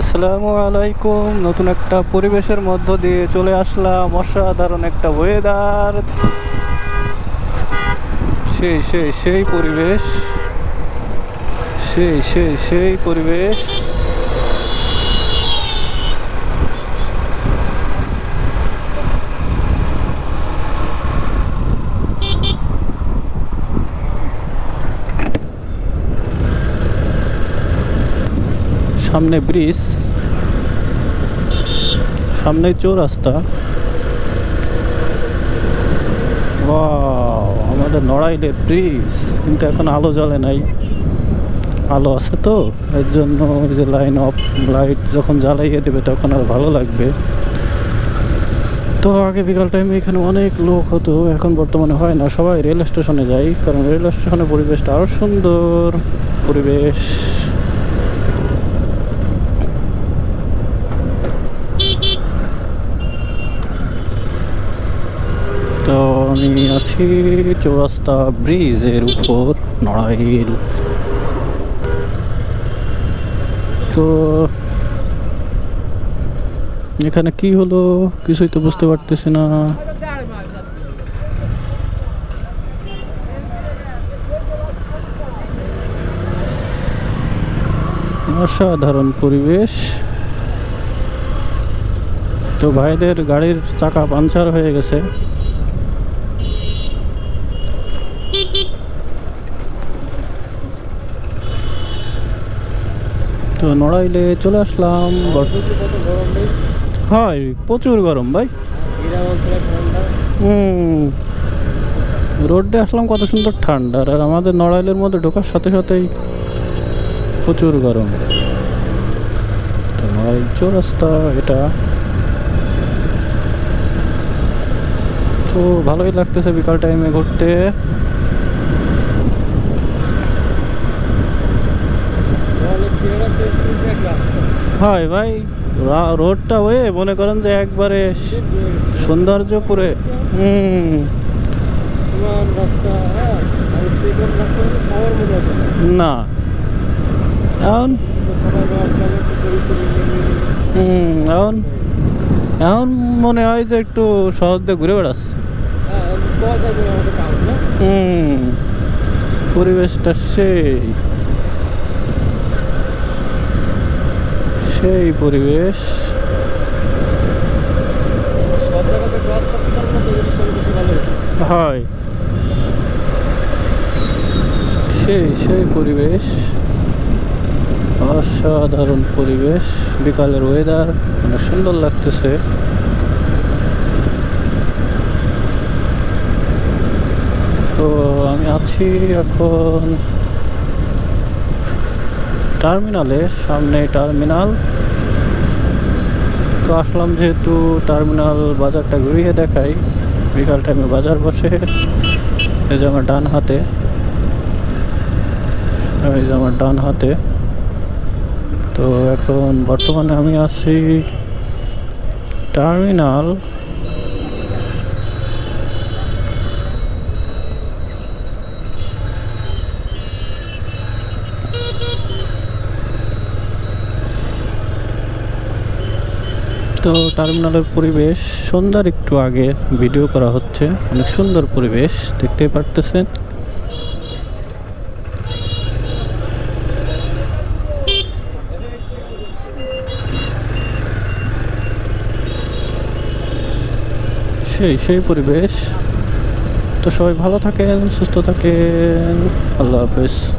আসসালামু আলাইকুম। নতুন একটা পরিবেশের মধ্য দিয়ে চলে আসলাম। অসাধারণ একটা ওয়েদার সেই সেই সেই পরিবেশ। সেই সেই সেই পরিবেশ। সামনে ব্রিজ, সামনে চৌরাস্তা। আমাদের নড়াইলে ব্রিজ, কিন্তু এখন আলো জ্বলে নাই। আলো আছে তো, এর জন্য যে লাইন অফ লাইট যখন জ্বালাইয়ে দেবে তখন আর ভালো লাগবে। তো আগে বিকাল টাইমে এখানে অনেক লোক হতো, এখন বর্তমানে হয় না। সবাই রেল স্টেশনে যায়, কারণ রেল স্টেশনের পরিবেশটা আরও সুন্দর। পরিবেশ। তো আমি আছি, চৌরাস্তা ব্রিজের উপর নড়াইল। তো, এখানে কি হলো কিছুই তো বুঝতে পারতেছি না। অসাধারণ পরিবেশ। তো ভাইদের গাড়ির চাকা পাঞ্চার হয়ে গেছে। তো নড়াইলে চলে আসলাম। হয়, প্রচুর গরম ভাই। রোডে আসলাম কত সুন্দর ঠান্ডা, আর আমাদের নড়াইলের মধ্যে ঢোকার সাথে সাথেই প্রচুর গরম। তো এটা। তো ভালোই লাগতেছে বিকাল টাইমে ঘুরতে। হয় ভাই রোডটা হয়ে মনে করেন যে একবারে সৌন্দর্য পুরে হুম না। এখন হুম এখন এখন মনে হয় যে একটু শহর দিয়ে ঘুরে বেড়াচ্ছে। হুম। পরিবেশটা সেই। সেই পরিবেশ। সেই সেই পরিবেশ। অসাধারণ পরিবেশ। বিকালের ওয়েদার অনেক সুন্দর লাগতেছে। তো আমি আছি এখন টার্মিনালে, সামনে টার্মিনাল। তো আসলাম যেহেতু টার্মিনাল বাজারটা ঘুরিয়ে দেখাই। বিকাল টাইমে বাজার বসে। এই যে আমার ডান হাতে। এই যে আমার ডান হাতে। তো এখন বর্তমানে আমি আছি টার্মিনাল তো টার্মিনালের পরিবেশ, সন্ধ্যার একটু আগে ভিডিও করা হচ্ছে। অনেক সুন্দর পরিবেশ, দেখতেই পারতেছেন। সেই সেই পরিবেশ। তো সবাই ভালো থাকেন, সুস্থ থাকেন। আল্লাহ হাফেজ।